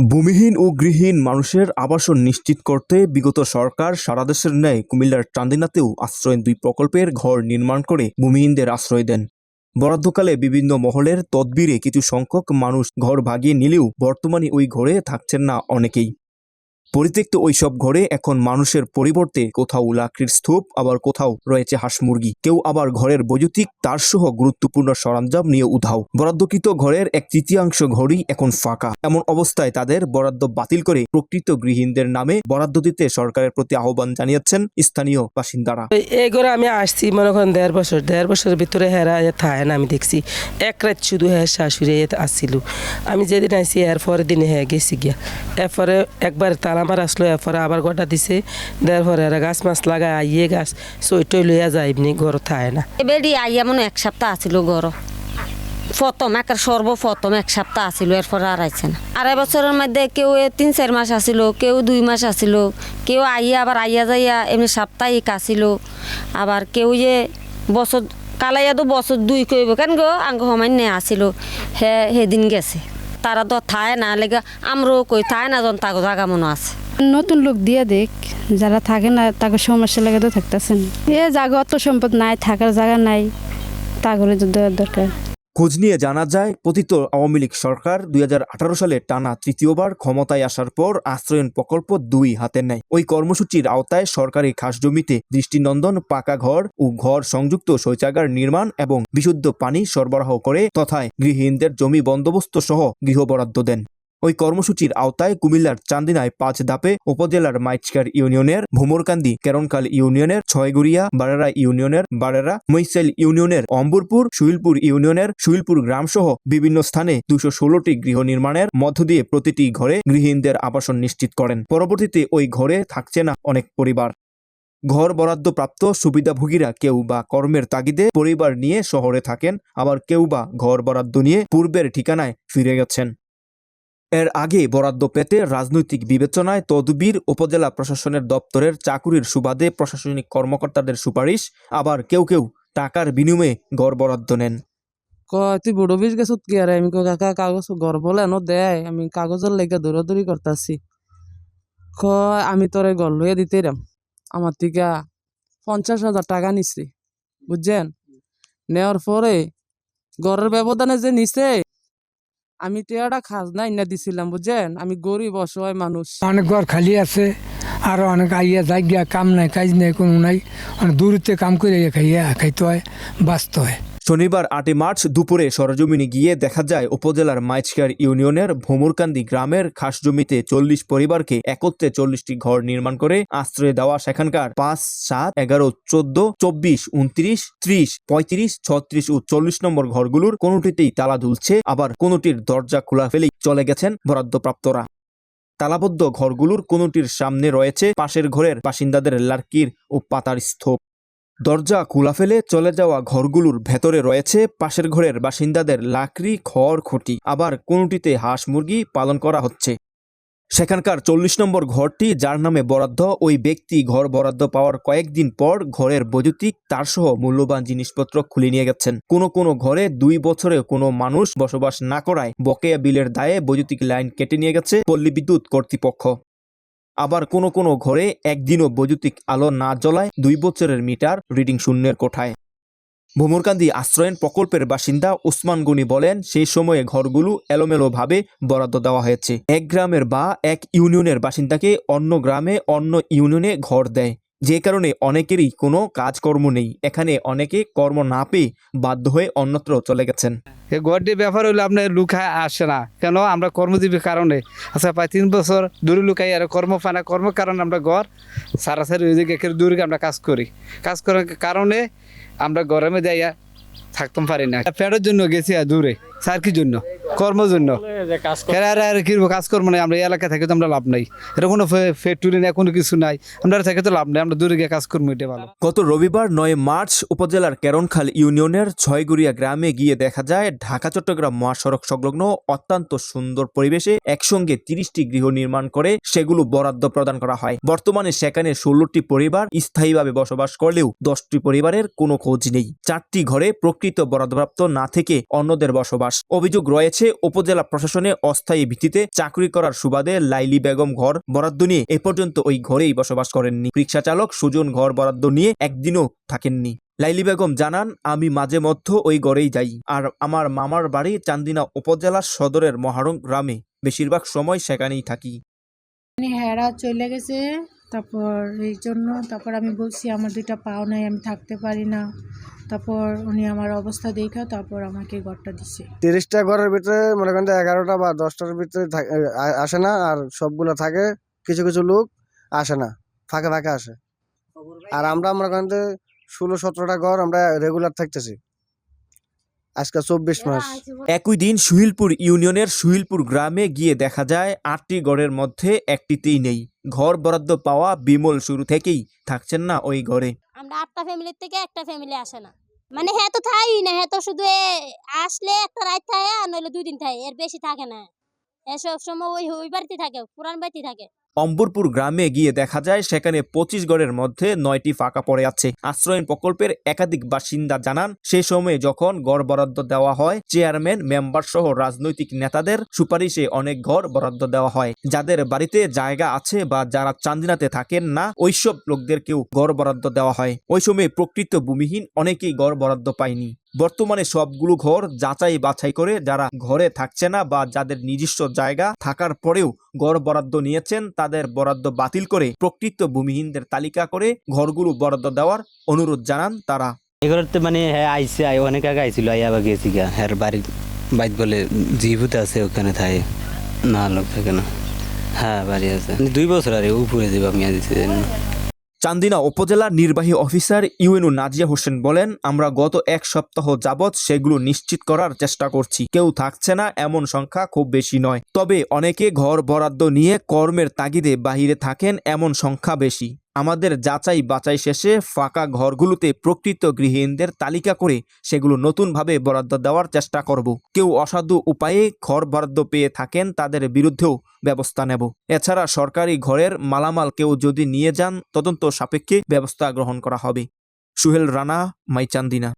ভূমিহীন ও গৃহহীন মানুষের আবাসন নিশ্চিত করতে বিগত সরকার সারা দেশের ন্যায় কুমিল্লার চান্দিনাতেও আশ্রয়ন দুই প্রকল্পের ঘর নির্মাণ করে ভূমিহীনদের আশ্রয় দেন। বরাদ্দকালে বিভিন্ন মহলের তদবিরে কিছু সংখ্যক মানুষ ঘর ভাগিয়ে নিলেও বর্তমানে ওই ঘরে থাকছেন না অনেকেই। পরিত্যক্ত ওইসব ঘরে এখন মানুষের পরিবর্তে কোথাও লাকড়ির স্তূপ, আবার কোথাও রয়েছে হাঁস মুরগি। কেউ আবার ঘরের বৈদ্যুতিক তার সহ গুরুত্বপূর্ণ সরঞ্জাম নিয়ে উধাও। বরাদ্দকৃত ঘরের এক তৃতীয়াংশ ঘরই এখন ফাঁকা। এমন অবস্থায় তাদের বরাদ্দ বাতিল করে প্রকৃত গৃহীনদের নামে বরাদ্দ দিতে সরকারের প্রতি আহ্বান জানিয়েছেন স্থানীয় বাসিন্দারা। এই ঘরে আমি আসছি, মনে করেন দেড় বছর। দেড় বছরের ভিতরে হেরা থাকে না, আমি দেখছি। এক রাত শুধু হ্যাঁ শাশুড়ি আসছিল। আমি যেদিন আসছি এর পরের দিনে হ্যাঁ গেছি গিয়া। এরপরে একবার তালা মার আসলো, এরপরে আবার গোটা দিছে। দেওয়ার পরে এরা গাছ মাছ লাগায়, আইয়ে গাছ সইটই লইয়া যায়, এমনি ঘর থাকে না। এবারে আইয়া মনে এক সপ্তাহ আছিল ঘর। প্রথম, একের সর্বপ্রথম এক সপ্তাহ আছিল, এরপর আর আইছে না। আড়াই বছরের মধ্যে কেউ তিন চার মাস আসিল কেউ দুই মাস আসিল কেউ আইয়া আবার আইয়া যাইয়া এমনি সাপ্তাহিক আসিল আবার কেউ যে বছর, কালাইয়া তো বছর দুই কইব, কেন গো? আঙ্গ সমান্য আসিল হে, সেদিন গেছে। তারা তো থায় না, লেগে আমরাও কই থায় না যখন তাকে জাগা মনে আছে। নতুন লোক দিয়ে দেখ, যারা থাকে না তাকে সমস্যা লাগে তো থাকতেছেন। এ জায়গা অত সম্পদ নাই, থাকার জায়গা নাই তা করে তো দরকার। খোঁজ নিয়ে জানা যায় পতিত আওয়ামী লীগ সরকার দুই হাজার আঠারো সালে টানা তৃতীয়বার ক্ষমতায় আসার পর আশ্রয়ন প্রকল্প দুই হাতে নেয়। ওই কর্মসূচির আওতায় সরকারি খাস জমিতে দৃষ্টিনন্দন, পাকা ঘর ও ঘর সংযুক্ত শৌচাগার নির্মাণ এবং বিশুদ্ধ পানি সরবরাহ করে, তথায় গৃহহীনদের জমি বন্দোবস্ত সহ গৃহ বরাদ্দ দেন। ওই কর্মসূচির আওতায় কুমিল্লার চান্দিনায় পাঁচ ধাপে উপজেলার মাইচকার ইউনিয়নের, ভুমরকান্দি কেরনকাল ইউনিয়নের, ছয়গুড়িয়া বারেরা ইউনিয়নের, বারেরা মৈসেল ইউনিয়নের, অম্বরপুর শুইলপুর ইউনিয়নের শুইলপুর গ্রামসহ বিভিন্ন স্থানে দুশো ষোলোটি গৃহ নির্মাণের মধ্য দিয়ে প্রতিটি ঘরে গৃহহীনদের আবাসন নিশ্চিত করেন। পরবর্তীতে ওই ঘরে থাকছে না অনেক পরিবার। ঘর বরাদ্দপ্রাপ্ত সুবিধাভোগীরা কেউ বা কর্মের তাগিদে পরিবার নিয়ে শহরে থাকেন, আবার কেউ বা ঘর বরাদ্দ নিয়ে পূর্বের ঠিকানায় ফিরে গেছেন। এর আগে বরাদ্দ পেতে রাজনৈতিক বিবেচনায় তদবির উপজেলা প্রশাসনের দপ্তরের চাকুরির সুবাদে প্রশাসনিক কর্মকর্তাদের সুপারিশ, আবার কেউ কেউ টাকার বিনিময়ে গড় বরাদ্দ নেন। তুই বড় বিষ গেছত কি আরে? আমি কাকা, কাগজ ঘর বলে দেয় আমি কাগজের লেগে দৌড়াদৌড়ি করতেছি। কয়, আমি তোরে ঘর লইয়া দিতে রাম আমার থেকে পঞ্চাশ হাজার টাকা নিছি, বুঝছেন? নেওয়ার পরে ঘরের ব্যবধানে যে নিছে আমি টেয়াটা খাজনা ইনা দিছিলাম, বুঝছেন? আমি গরিব, অসহায় মানুষ। অনেক ঘর খালি আছে, আর অনেক আইয়া যাই গিয়া কাম নাই, কাজ নাই, কোনো নাই। অনেক দূরতে কাম করে খাইয়া খাইতে হয়, বাঁচতে হয়। শনিবার আটই মার্চ দুপুরে সরজমিনে গিয়ে দেখা যায়, উপজেলার মাইচকার ইউনিয়নের ভোমরকান্দি গ্রামের খাস জমিতে চল্লিশ পরিবারকে একত্রে চল্লিশটি ঘর নির্মাণ করে আশ্রয় দেওয়া সেখানকার পাঁচ, সাত, এগারো, চোদ্দ, চব্বিশ, উনত্রিশ, ত্রিশ, পঁয়ত্রিশ, ছত্রিশ ও চল্লিশ নম্বর ঘরগুলোর কোনোটিতেই তালা ঝুলছে আবার কোনোটির দরজা খোলা ফেলেই চলে গেছেন বরাদ্দপ্রাপ্তরা। তালাবদ্ধ ঘরগুলোর কোনোটির সামনে রয়েছে পাশের ঘরের বাসিন্দাদের লার্কির ও পাতার স্তূপ। দরজা খোলা ফেলে চলে যাওয়া ঘরগুলোর ভেতরে রয়েছে পাশের ঘরের বাসিন্দাদের লাকড়ি, খড়, খুঁটি। আবার কোনটিতে হাঁস মুরগি পালন করা হচ্ছে। সেখানকার চল্লিশ নম্বর ঘরটি, যার নামে বরাদ্দ, ওই ব্যক্তি ঘর বরাদ্দ পাওয়ার কয়েকদিন পর ঘরের বৈদ্যুতিক, তারসহ মূল্যবান জিনিসপত্র খুলে নিয়ে গেছেন। কোনো কোনো ঘরে দুই বছরে কোনো মানুষ বসবাস না করায় বকেয়া বিলের দায়ে বৈদ্যুতিক লাইন কেটে নিয়ে গেছে পল্লী বিদ্যুৎ কর্তৃপক্ষ। আবার কোনো কোনো ঘরে একদিনও বৈদ্যুতিক আলো না জ্বলায় দুই বছরের মিটার রিডিং শূন্যের কোঠায়। ভুমুরকান্দি আশ্রয়ন প্রকল্পের বাসিন্দা ওসমান গনি বলেন, সেই সময়ে ঘরগুলো এলোমেলোভাবে বরাদ্দ দেওয়া হয়েছে। এক গ্রামের বা এক ইউনিয়নের বাসিন্দাকে অন্য গ্রামে অন্য ইউনিয়নে ঘর দেয়। যে কারণে অনেকেরই কোনো কাজকর্ম নেই। এখানে অনেকে কর্ম না পেয়ে বাধ্য হয়ে অন্যত্র চলে গেছেন। গড়টির ব্যাপার হইলে আপনার লুকায় আসে না। কেন? আমরা কর্মজীবীর কারণে। আচ্ছা প্রায় তিন বছর দূরে লুকাই আর কর্ম পায় না কর্মের কারণে আমরা ঘর সারাসারি ওই একেবারে দূরে আমরা কাজ করি। কাজ করার কারণে আমরা গরমে যাইয়া থাকতে পারি না। পেটের জন্য গেছি আর দূরে। স্যার কি জন্য। কর্মের জন্য এরা আর আর কি কাজ করব না আমরা এই এলাকায় থেকে তো আমরা লাভ নাই। এটা কোনো ফ্যাক্টরি নাই কোনো কিছু নাই। আমরা থেকে তো লাভ নাই আমরা দূরে গিয়ে কাজ করব এটা ভালো। গত রবিবার নয় মার্চ উপজেলার কেরনখাল ইউনিয়নের ছয়গুড়িয়া গ্রামে গিয়ে দেখা যায় ঢাকা চট্টগ্রাম মহাসড়ক সংলগ্ন অত্যন্ত সুন্দর পরিবেশে একসঙ্গে তিরিশটি গৃহ নির্মাণ করে সেগুলো বরাদ্দ প্রদান করা হয়। বর্তমানে সেখানে ষোলোটি পরিবার স্থায়ীভাবে বসবাস করলেও দশটি পরিবারের কোনো খোঁজ নেই। চারটি ঘরে প্রকৃত বরাদ্দপ্রাপ্ত না থেকে অন্যদের বসবাস বসবাস। অভিযোগ রয়েছে উপজেলা প্রশাসনে অস্থায়ী ভিত্তিতে চাকরি করার সুবাদে লাইলি বেগম ঘর বরাদ্দ নিয়ে এ পর্যন্ত ওই ঘরেই বসবাস করেননি। রিক্সা চালক সুজন ঘর বরাদ্দ নিয়ে একদিনও থাকেননি। লাইলি বেগম জানান, আমি মাঝে মধ্যে ওই ঘরেই যাই। আর আমার মামার বাড়ি চান্দিনা উপজেলার সদরের মহারং গ্রামে। বেশিরভাগ সময় সেখানেই থাকি। মানে হেরা চলে গেছে। তারপর এই জন্য তারপর আমি বলছি আমার দুইটা পাও নাই আমি থাকতে পারি না। তারপর উনি আমার অবস্থা দেখা তারপর আমাকে ঘরটা দিছে। তিরিশটা ঘরের ভিতরে মনে করেন যে এগারোটা বা দশটার ভিতরে থাক- আসে না আর সবগুলো থাকে কিছু কিছু লোক আসে না ফাঁকে ফাঁকে আসে। আর আমরা মনে করেন ষোলো সতেরোটা ঘর আমরা রেগুলার থাকতেছি। আজকে চব্বিশ মাস। একই দিন সুহিলপুর ইউনিয়নের সুহিলপুর গ্রামে গিয়ে দেখা যায় আটটি গড়ের মধ্যে একটিতেই নেই। ঘর বরাদ্দ পাওয়া বিমল শুরু থেকেই থাকছেন না ওই ঘরে। আমরা আটটা ফ্যামিলির থেকে একটা ফ্যামিলি আসে না। মানে হ্যাঁ তো থাই না হ্যাঁ তো শুধু আসলে একটা রাত থাকে আর নইলে দুই দিন থাকে এর বেশি থাকে না। সব সময় ওই থাকে, পুরান থাকে। অম্বরপুর গ্রামে গিয়ে দেখা যায়, সেখানে পঁচিশ গড়ের মধ্যে নয়টি ফাঁকা পড়ে আছে। আশ্রয়ন প্রকল্পের একাধিক বাসিন্দা জানান, সে সময়ে যখন গড় বরাদ্দ দেওয়া হয়, চেয়ারম্যান, মেম্বার সহ রাজনৈতিক নেতাদের সুপারিশে অনেক ঘর বরাদ্দ দেওয়া হয়। যাদের বাড়িতে জায়গা আছে বা যারা চান্দিনাতে থাকেন না, ওইসব লোকদেরকেও গড় বরাদ্দ দেওয়া হয়। ওই সময় প্রকৃত ভূমিহীন অনেকেই গড় বরাদ্দ পায়নি। বর্তমানে সবগুলো ঘর যাচাই বাছাই করে যারা ঘরে থাকছে না বা যাদের নিজস্ব জায়গা থাকার পরেও ঘর বরাদ্দ নিয়েছেন, তাদের বরাদ্দ বাতিল করে প্রকৃত ভূমিহীনদের তালিকা করে ঘরগুলো বরাদ্দ দেওয়ার অনুরোধ জানান তারা। এগুলোতে মানে হ্যাঁ আইসে, আই, অনেক আগে আইছিল আই আবার গেছি গা হ্যাঁ বাড়ির বাইক বলে জিভুতে আছে, ওখানে থাকে না, লোক থাকে না। হ্যাঁ বাড়ি আছে। দুই বছর আরে উপরে দেবো আমি দিছি চান্দিনা উপজেলা নির্বাহী অফিসার ইউএনও নাজিয়া হোসেন বলেন, আমরা গত এক সপ্তাহ যাবৎ সেগুলো নিশ্চিত করার চেষ্টা করছি। কেউ থাকছে না, এমন সংখ্যা খুব বেশি নয়। তবে অনেকে ঘর বরাদ্দ নিয়ে কর্মের তাগিদে বাহিরে থাকেন, এমন সংখ্যা বেশি। আমাদের যাচাই বাছাই শেষে ফাঁকা ঘরগুলোতে প্রকৃত গৃহহীনদের তালিকা করে সেগুলো নতুনভাবে বরাদ্দ দেওয়ার চেষ্টা করব। কেউ অসাধু উপায়ে ঘর বরাদ্দ পেয়ে থাকেন তাদের বিরুদ্ধেও ব্যবস্থা নেব। এছাড়া সরকারি ঘরের মালামাল কেউ যদি নিয়ে যান, তদন্ত সাপেক্ষে ব্যবস্থা গ্রহণ করা হবে। সুহেল রানা, মাইচান্দিনা।